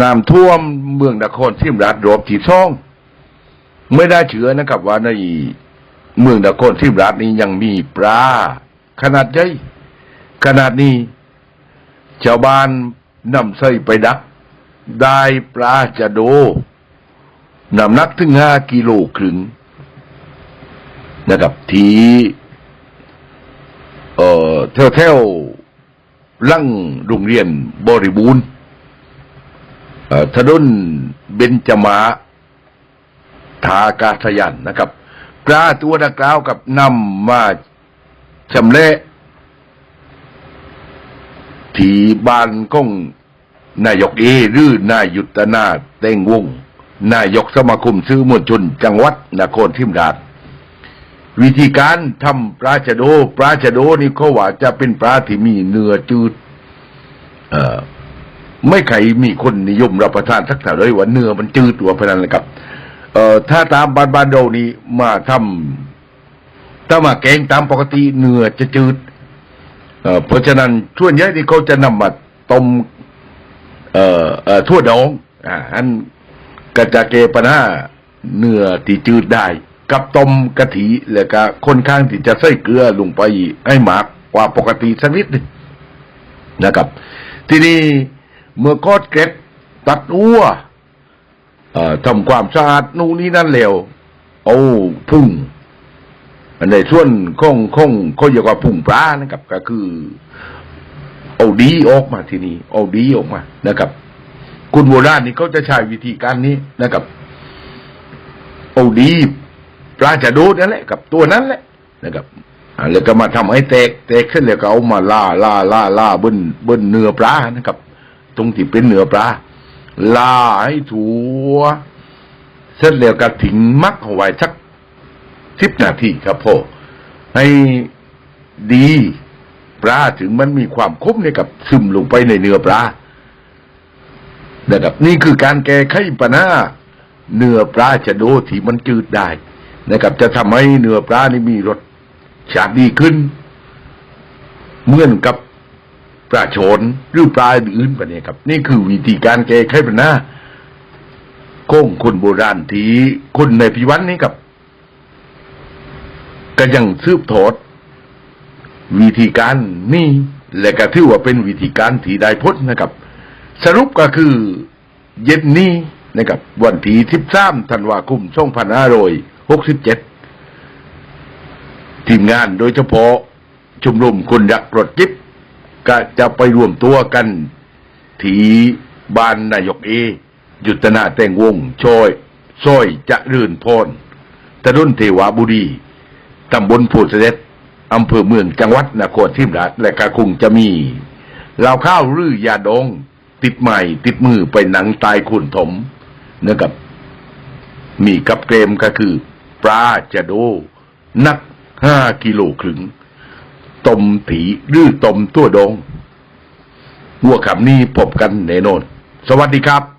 น้ำท่วมเมืองนครศรีธรรมราชรอบที่สองไม่ได้เชื่อนะครับ ว่าในเมืองนครศรีธรรมราชนี้ยังมีปลาขนาดใหญ่ขนาดนี้ชาวบ้านนำใส่ไปดัก ได้ปลาจะโดน้ำหนักถึงห้ากิโลครึ่งนะครับ ที่เอ่อแถวแถวๆลั่งโรงเรียนบริบูรณ์ ถนนเบญจมาทากาศยานนะครับปลาตัวดังกล่าวกับนำมาชำเละที่บ้านก้องนายกเอหรือนายยุทธนาเต้งวง นายกสมาคมซื้อมวลชนจังหวัดนครทิมราชวิธีการทำปลาชะโดปลาชะโดนี่เขาว่าจะเป็นปลาที่มีเนื้อจืด เอ่อ ไม่ใครมีคนนิยมรับประทานสักเท่าเลยว่าเนื้อมันจืดตัวพนันเลยครับ เอ่อถ้าตามบ้านบ้านเรานี่มาทำถ้ามาแกงตามปกติเนื้อจะจืดเอ่อเพราะฉะนั้นส่วนใหญ่ที่เขาจะนำมาต้มเอ่อเอ่อทั่วดองอ่าอันกระจะเกปนาเนื้อที่จืดได้ กับต้มกะทิแล้วก็ค่อนข้างที่จะใส่เกลือลงไปให้หมากกว่าปกติสักนิดหนึงนะครับ ทีนี้ เมื่อกอดเก็ดตัดอ้วอทำความสะอาดนู่นนี่นั่นแล้วเอาพุ่งในส่วนของของเขาเรียกว่าพุ่งปลานะครับ ก็คือ เอาดีออกมาทีนี้เอาดีออกมานะครับ คุณโบราณนี่เขาจะใช้วิธีการนี้นะครับ เอาดีปลาจะโดดนั่นแหละกับตัวนั้นแหละนะครับแล้วก็มาทำให้แตกแตกขึ้นแล้วก็เอามาล่าล่าล่าล่าบนบนเนื้อปลานะครับ ตรงที่เป็นเนื้อปลาล่าให้ถัวเสร็จแล้วก็ถิงมักเอาไว้สักสิบนาทีครับพ่อให้ดีปลาถึงมันมีความคมเนี่ยกับซึมลงไปในเนื้อปลานะครับนี่คือการแก้ไขปัญหาเนื้อปลาชะโดที่มันจืดได้นะครับ จะทำให้เนื้อปลานี่มีรสชาติดีขึ้น เหมือนกับ ปลาโฉนหรือปลาอื่นไปเนี่ยครับ นี่คือวิธีการแก้ไขปัญหาของคนโบราณที่คนในพิวันนี้กับ ก็ยังซืบทอดวิธีการนี่และก็ถือว่าเป็นวิธีการที่ได้พ้นนะครับ สรุปก็คือเย็นนี้นะครับ วันที่13ธันวาคม2567ทีมงานโดยเฉพาะชุมนุมคนรักรถจิ๊บ ก็จะไปรวมตัวกัน ที่บ้านนายกเอ ยุทธนาแต่งวงชอยซอยจะรื่นพรถนนเทวาบุรีตำบลโพธิเสด็จอำเภอเมืองจังหวัดนครศรีธรรมราชและก็คงจะมีเหล้าข้าวรื้อยาดอง ติดใหม่ติดมือไปหนังตายขุนถมเนะครับ มีกับเกรมก็คือปลาจะโด นักห้ากิโลครึ่ง ตมผีหรือตมตัวดองหัวคำนี้พบกันแน่นอน สวัสดีครับ